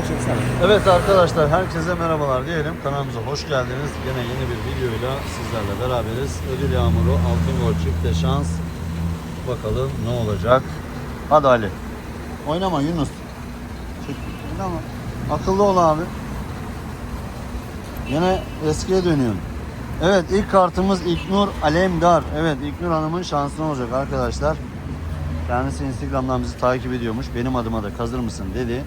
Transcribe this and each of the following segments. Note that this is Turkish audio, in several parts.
Çeksene. Evet arkadaşlar herkese merhabalar diyelim. Kanalımıza hoş geldiniz. Yine yeni bir videoyla sizlerle beraberiz. Ödül Yağmuru Altın Gol Çifte Şans. Bakalım ne olacak. Hadi Ali. Oynama Yunus. Oynama. Akıllı ol abi. Yine eskiye dönüyorsun. Evet ilk kartımız İlknur Alemdar. Evet İlknur Hanım'ın şansına olacak arkadaşlar. Kendisi Instagram'dan bizi takip ediyormuş. Benim adıma da kazır mısın dedi.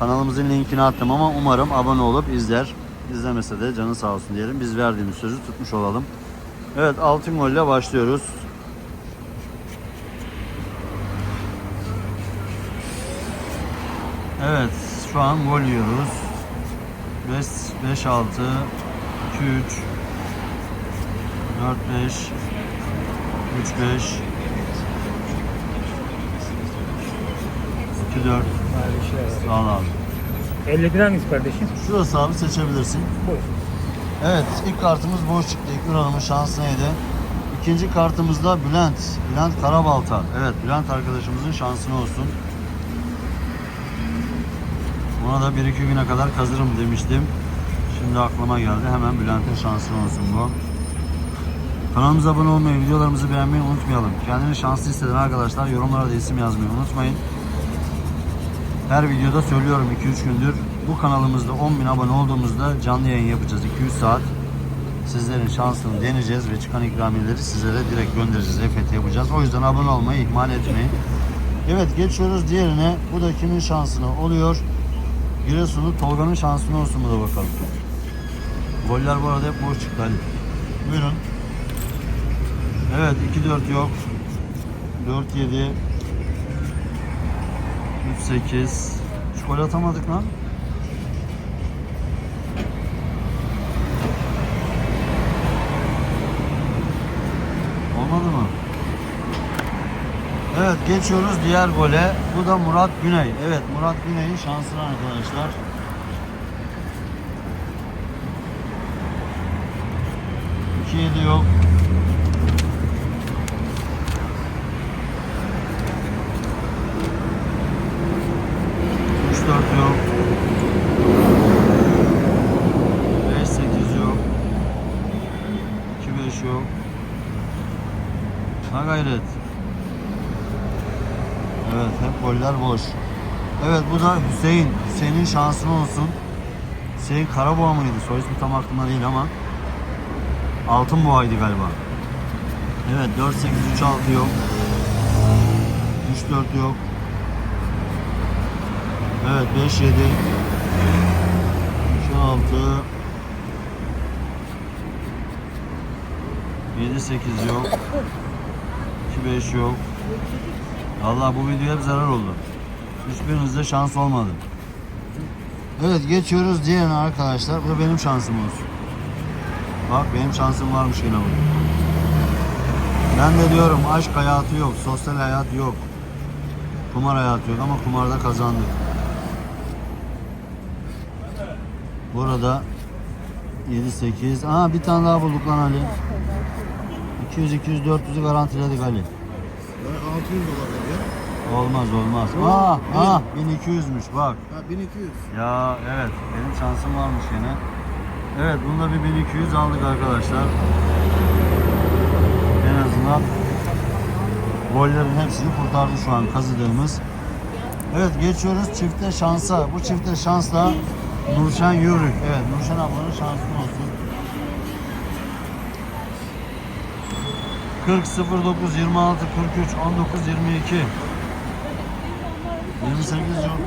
Kanalımızın linkini attım ama umarım abone olup izler. İzlemese de canı sağ olsun diyelim. Biz verdiğimiz sözü tutmuş olalım. Evet altın golle başlıyoruz. Evet şu an gol yiyoruz. 5 5 6 2 3 4 5 3 5 2 4 Sağ ol abi. 50 hangisi kardeşim? Şurası abi seçebilirsin. Buyur. Evet ilk kartımız boş çıktı. İlknur Hanım'ın şansıydı. İkinci kartımızda Bülent. Bülent Karabalta. Evet Bülent arkadaşımızın şansına olsun. Ona da bir iki güne kadar kazırım demiştim. Şimdi aklıma geldi. Hemen Bülent'in şansına olsun bu. Kanalımıza abone olmayı, videolarımızı beğenmeyi unutmayalım. Kendini şanslı hisseden arkadaşlar yorumlara da isim yazmayı unutmayın. Her videoda söylüyorum 2-3 gündür. Bu kanalımızda 10.000 abone olduğumuzda canlı yayın yapacağız 200 saat. Sizlerin şansını deneyeceğiz ve çıkan ikramiyeleri sizlere direkt göndereceğiz. EFT yapacağız. O yüzden abone olmayı ihmal etmeyin. Evet geçiyoruz diğerine. Bu da kimin şansına oluyor? Giresun'u Tolga'nın şansına olsun mu da bakalım. Goller bu arada hep boş çıktı Ali. Buyurun. Evet 2-4 yok. 4-7 3-8 Şu gol atamadık lan. Olmadı mı? Evet geçiyoruz diğer gole. Bu da Murat Güney. Evet Murat Güney'in şansına arkadaşlar. İki yedi yok. Üç dört yok. Beş sekiz yok. İki beş yok. Ha gayret. Evet hep goller boş. Evet bu da Hüseyin. Hüseyin'in şansına olsun. Hüseyin Karaboğa mıydı? Soy ismi tam aklımda değil ama. Altın boğaydı galiba. Evet 4 8 3 6 yok. 3 4 yok. Evet 5 7 2 6 7 8 yok. 2 5 yok. Vallahi bu video hep zarar oldu. Hiçbirinizde şans olmadı. Evet geçiyoruz diğerine arkadaşlar. Bu benim şansım olsun. Bak benim şansım varmış yine bu. Ben de diyorum aşk hayatı yok, sosyal hayat yok. Kumar hayatı yok ama kumarda kazandık. Burada 7 8. Aa bir tane daha bulduk lan Ali. 200 200 400'ü garantiledik Ali. 600 dolar veriyor. Olmaz olmaz. Aa, aa 1200'müş bak. Ha 1200. Ya evet benim şansım varmış yine. Evet bunda bir 1200 aldık arkadaşlar. En azından gollerin hepsini kurtardı şu an kazıdığımız. Evet geçiyoruz çifte şansa. Bu çifte şansla Nurşen Yürük. Evet Nurşen ablanın şanslı olsun. 40 09 26 43 19 22 28 yok.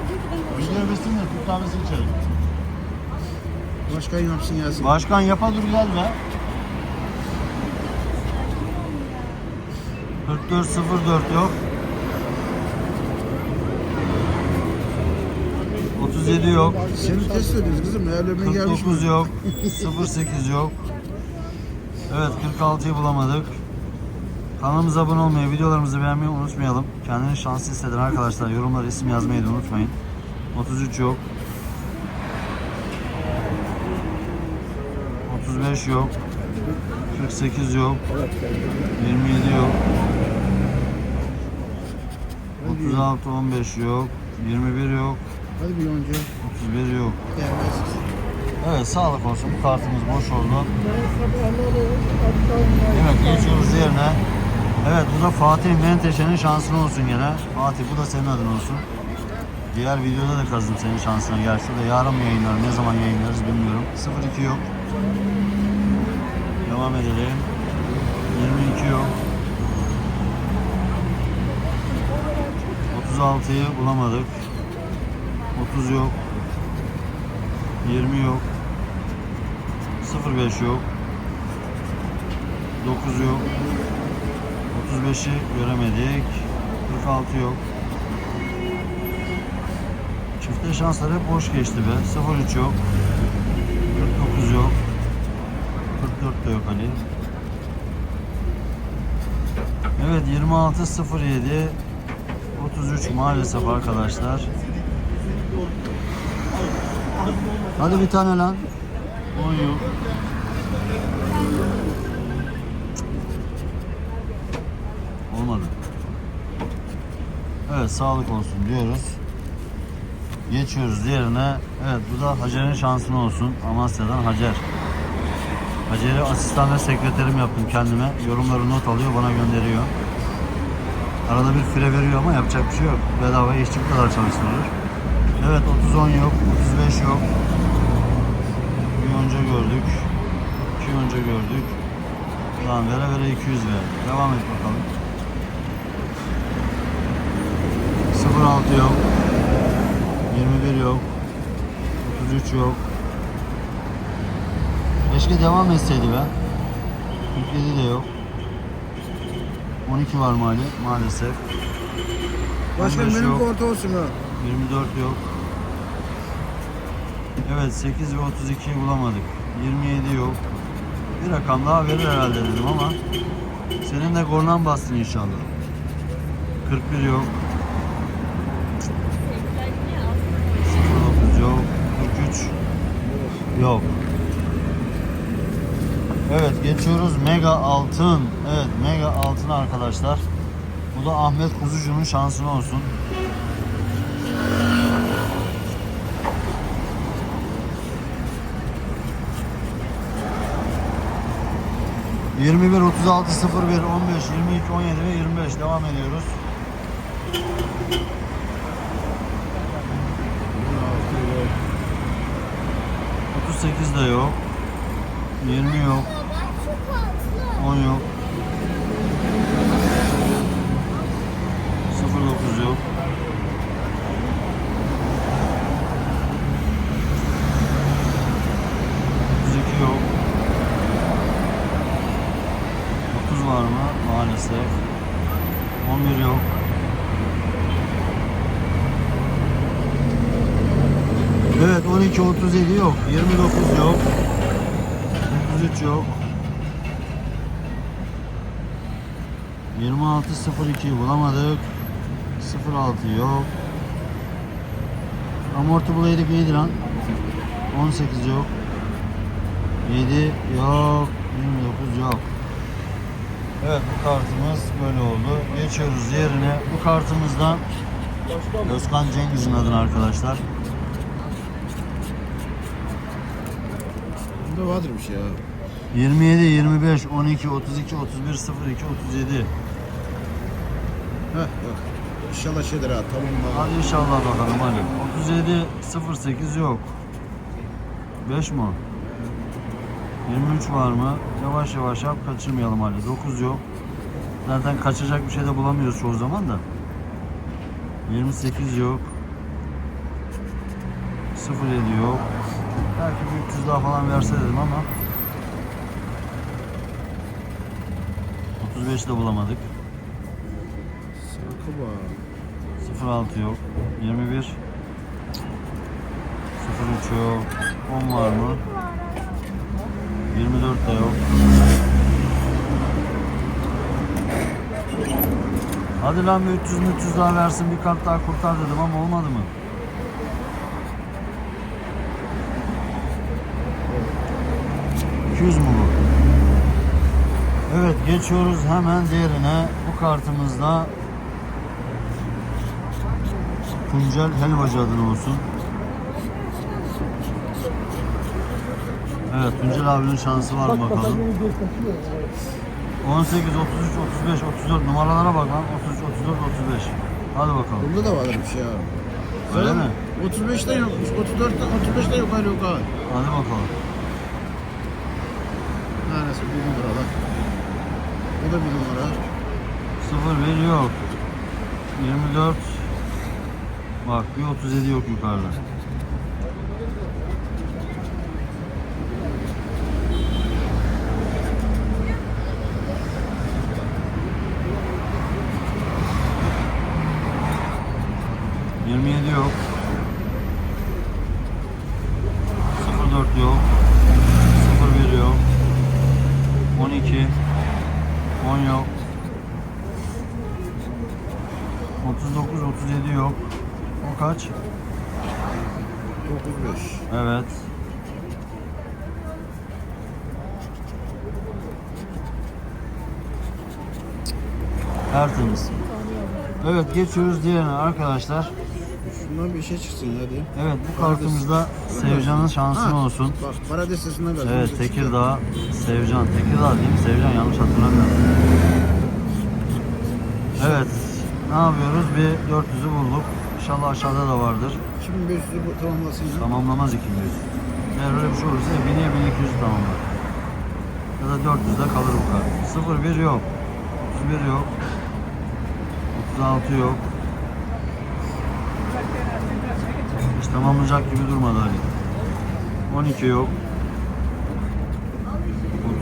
Video versin de Türk kahvesi içelim. Başkan yapsın gelsin. Başkan yapa dur gel be. 4404 yok. 37 yok. Seni test ediyoruz kızım. Değerlerine gelmiş 49 mi? yok. 08 yok. Evet 46'yı bulamadık. Kanalımıza abone olmayı, videolarımızı beğenmeyi unutmayalım. Kendini şanslı hisseden arkadaşlar yorumlara isim yazmayı da unutmayın. 33 yok. 35 yok. 48 yok. 27 yok. 36 15 yok. 21 yok. Hadi bir yonca. 31 yok. Evet sağlık olsun. Bu kartımız boş oldu. Evet geçiyoruz yerine. Evet bu da Fatih Menteşe'nin şansın olsun gene. Fatih bu da senin adın olsun. Diğer videoda da kazdım senin şansına. Gerçi de yarın mı yayınlar, ne zaman yayınlarız bilmiyorum. 02 yok. Devam edelim. 22 yok. 36'yı bulamadık. 30 yok. 20 yok. 05 yok. 9 yok. 35'i göremedik. 46 yok. Çifte şanslar hep boş geçti be. 03 yok. 49 yok. 44 de yok Ali. Evet 26 07 33 maalesef arkadaşlar. Hadi bir tane lan. 10 yok. Evet sağlık olsun diyoruz. Geçiyoruz diğerine. Evet bu da Hacer'in şansını olsun. Amasya'dan Hacer. Hacer'i asistan ve sekreterim yaptım kendime. Yorumları not alıyor bana gönderiyor. Arada bir fire veriyor ama yapacak bir şey yok. Bedava işçi bu kadar çalıştırılır. Evet 30 10 yok. 35 yok. Bir yonca gördük. İki yonca gördük. Tamam vere vere 200 ver. Devam et bakalım. 06 yok. 21 yok. 33 yok. Keşke devam etseydi be. 47 de yok. 12 var mali maalesef. Başkanım 15 benim yok. orta olsun ha. 24 yok. Evet 8 ve 32'yi bulamadık. 27 yok. Bir rakam daha verir herhalde dedim ama senin de kornan bastın inşallah. 41 yok. 09 yok. 43 yok. Evet geçiyoruz Mega Altın. Evet Mega Altın arkadaşlar. Bu da Ahmet Kuzucu'nun şansına olsun. 21, 36, 01, 15, 22, 17 ve 25 devam ediyoruz. yok. 38 de yok. 20 yok. 10 yok. 09 yok. ...32 yok. 30 var mı? Maalesef. 11 yok. Evet 12 37 yok. 29 yok. 33 yok. 26 02 bulamadık. 06 yok. Amorti yedik iyiydi lan. 18 yok. 7 yok. 29 yok. Evet bu kartımız böyle oldu. Geçiyoruz yerine. Bu kartımızda Özkan Cengiz'in adına arkadaşlar. Bunda vardır bir şey ya. 27, 25, 12, 32, 31, 02, 37. Heh bak. İnşallah şeydir ha tamam mı? Hadi inşallah bakalım hadi. 37, 08 yok. 5 mi? o? 23 var mı? Yavaş yavaş yap kaçırmayalım hadi. 9 yok. Zaten kaçacak bir şey de bulamıyoruz çoğu zaman da. 28 yok. 07 yok. Belki bir 300 daha falan verse dedim ama 35 de bulamadık. Sakı var. 06 yok. 21 03 yok. 10 var mı? 24 de yok. Hadi lan bir 300 300 daha versin bir kart daha kurtar dedim ama olmadı mı? 200 mu bu? Evet geçiyoruz hemen diğerine. Bu kartımızda Tuncel Helvacı adına olsun. Evet Tuncel abinin şansı var bakalım. 18, 33, 35, 34 numaralara bak lan. 33, 34, 35. Hadi bakalım. Bunda da var bir şey. Öyle, Öyle mi? 35'te yokmuş. 34'te 35'te yok hala yok abi. Hadi bakalım. Tanesi bir numara bak. Bu da bir numara. 0, 1 yok. 24. Bak bir 37 yok yukarıda. Yirmi yedi yok. Sıfır dört yok. Sıfır bir yok. On iki. On yok. 39 37 yok. O kaç? 95. Evet. Tertemiz. Evet geçiyoruz diğerine arkadaşlar. Şundan bir şey çıksın hadi. Evet bu kartımızda Sevcan'ın şansın Ha, olsun. Bak para destesinden ver. Evet Tekirdağ, Sevcan. Tekirdağ değil mi? Sevcan yanlış hatırlamıyorum. Evet. Ne yapıyoruz? Bir 400'ü bulduk. İnşallah aşağıda da vardır. 2500'ü bu tamamlasın. Tamamlamaz 200. Eğer öyle bir şey olursa 1000'e 1200 tamamlar. Ya da 400'de kalır bu kart. 01 yok. 31 yok. 36 yok. Hiç tamamlayacak gibi durmadı Ali. 12 yok.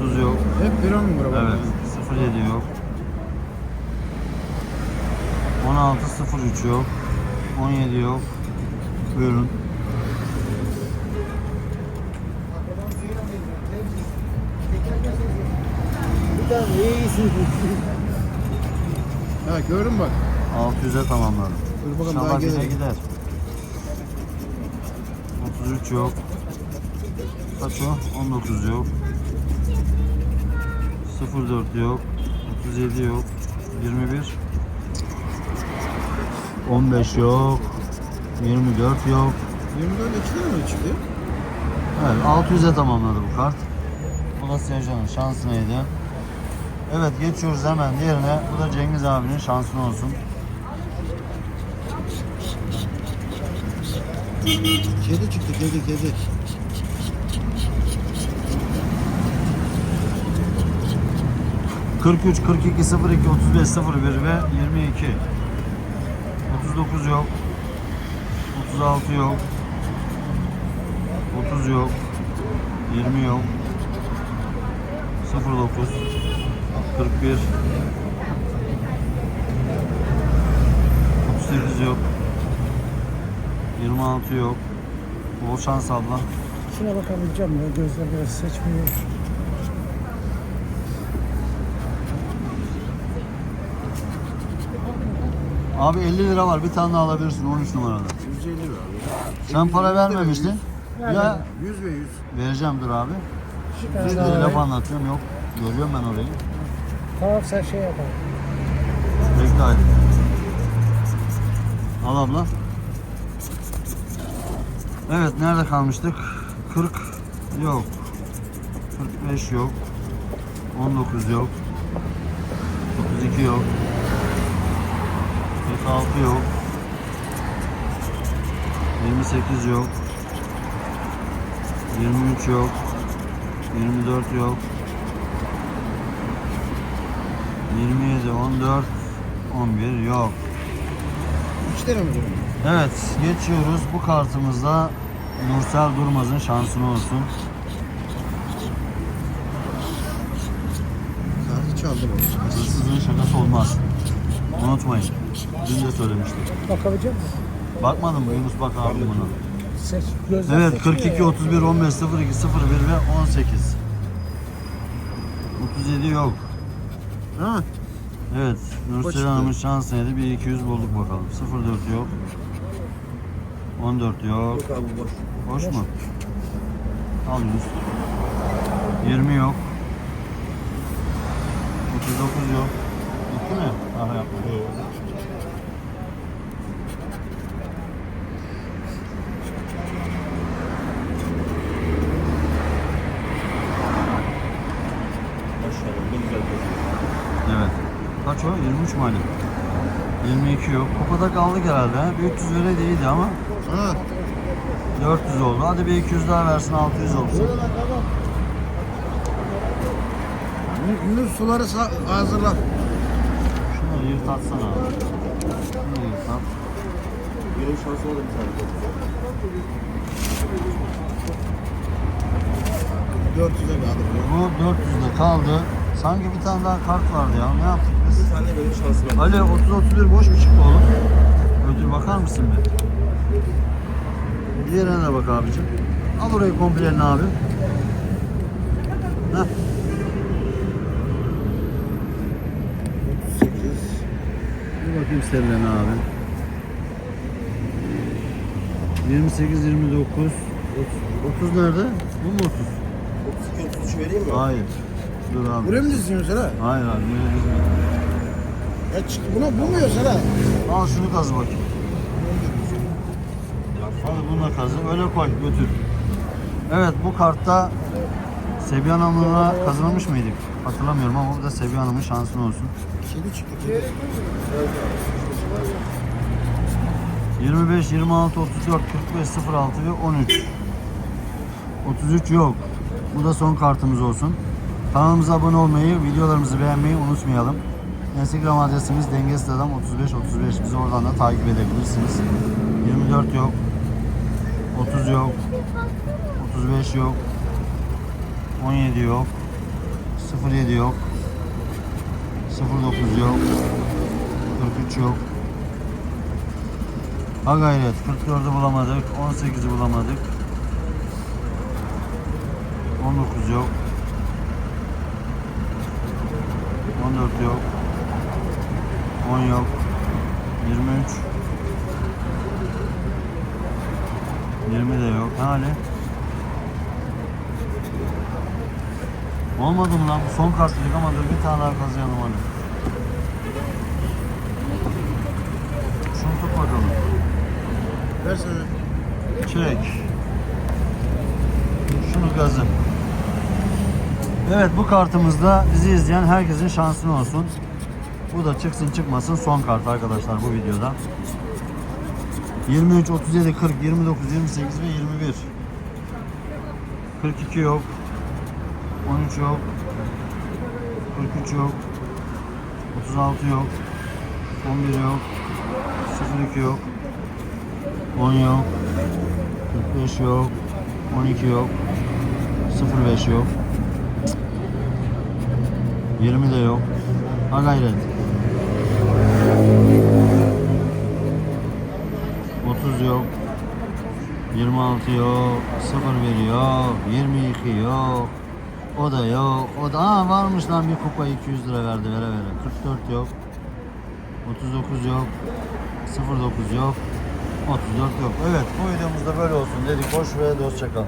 30 yok. Hep bir numara bak. Evet. 07 yok. 16 03 yok. 17 yok. Buyurun. Ha gördün bak. 600'e tamamladım. Dur bakalım daha İnşallah bize gelir. gider. 33 yok. Kaç o? 19 yok. 04 yok. 37 yok. 21. 15 yok. 24 yok. 24 iki lira mı çıktı? Evet 600'e tamamladı bu kart. Bu da Sevcan'ın şansınaydı. Evet geçiyoruz hemen diğerine. Bu da Cengiz abinin şansına olsun. Kedi çıktı kedi kedi. ...43, 42, 02, 35, 01 ve 22. 39 yok. 36 yok. 30 yok. 20 yok. 09. 41. 38 yok. 26 yok. Bol şans abla. Şuna bakabileceğim ya. Gözler biraz seçmiyor. Abi 50 lira var. Bir tane daha alabilirsin 13 numarada. 150 lira abi. Sen para vermemiştin. Ya 100 ve 100. vereceğim dur abi. Bir daha laf anlatıyorum yok. Görüyorum ben orayı. Tamam sen şey yapalım. Bekle hadi. Al abla. Evet nerede kalmıştık? 40 yok. 45 yok. 19 yok. 32 yok. 46 yok. 28 yok. 23 yok. 24 yok. 27, 14, 11 yok. 3 lira mı canım? Evet geçiyoruz. Bu kartımızda Nursel Durmaz'ın şansını olsun. Kartı çaldı bu. Hırsızlığın şakası olmaz. Unutmayın. Dün de söylemiştim. Bakabilecek misin? Bakmadın mı Yunus bak abi. Seç. Gözler Evet seçmiyor 42, ya. 31, 15, 02, 01 ve 18. 37 yok. Ha? Evet Nursel. Hanım'ın şansı neydi? Bir 200 bulduk bakalım. 04 yok. 14 yok. Yok abi boş. Boş, mu? Al 100. 20 yok. 39 yok. Bitti mi? Daha yapmadım. Evet. Evet. Kaç o? 23 mali. 22 yok. O kaldık herhalde. Bir 300 öyle değildi ama Ha. 400 oldu. Hadi bir 200 daha versin 600 olsun. Yunus suları hazırla. Şunu yırt atsana abi. Şunu yırt at. Benim şansıma da bir tane koy. 400'e kaldı. Bu 400'de kaldı. Sanki bir tane daha kart vardı ya. Ne yaptık biz? Bir tane benim şansıma. Ali 30-31 boş mu çıktı oğlum? Ödül bakar mısın bir? Diğerine bak abicim. Al orayı kompleni abi. Heh. 8. Bir bakayım serilerine abi. 28, 29, 30, 30 nerede? Bu mu 30? 32 33 vereyim mi? Hayır. Dur abi. Buraya mı diziyorsun sen ha? Hayır abi. böyle dizmiyor. Ya çık, buna bulmuyor sen ha. Al şunu kazı bakayım. Bununla kazı. Öyle koy götür. Evet bu kartta Sebihan Hanım'la kazanmış mıydık? Hatırlamıyorum ama burada Sebihan Hanım'ın şansın olsun. Kedi çıktı kedi. 25, 26, 34, 45, 06 ve 13. 33 yok. Bu da son kartımız olsun. Kanalımıza abone olmayı, videolarımızı beğenmeyi unutmayalım. Instagram adresimiz Dengesiz Adam 35 35. Bizi oradan da takip edebilirsiniz. 24 yok. 30 yok. 35 yok. 17 yok. 07 yok. 09 yok. 43 yok. Ha gayret 44'ü bulamadık, 18'i bulamadık. 19 yok. 14 yok. 10 yok. 23. 20 de yok. Ne hali? Olmadı mı lan? Bu son kart dedik ama dur bir tane daha kazıyalım hadi. Şunu tut bakalım. Versene. Çek. Şunu gazı. Evet bu kartımızda bizi izleyen herkesin şansını olsun. Bu da çıksın çıkmasın son kart arkadaşlar bu videoda. 23, 37, 40, 29, 28 ve 21. 42 yok. 13 yok. 43 yok. 36 yok. 11 yok. 02 yok. 10 yok. 45 yok. 12 yok. 05 yok. 20 de yok. Ha gayret. 30 yok. 26 yok. 01 yok. 22 yok. O da yok. O da Aa, varmış lan bir kupa 200 lira verdi vere vere. 44 yok. 39 yok. 09 yok. 34 yok. Evet bu videomuzda böyle olsun dedik. Hoş ve hoşça kalın.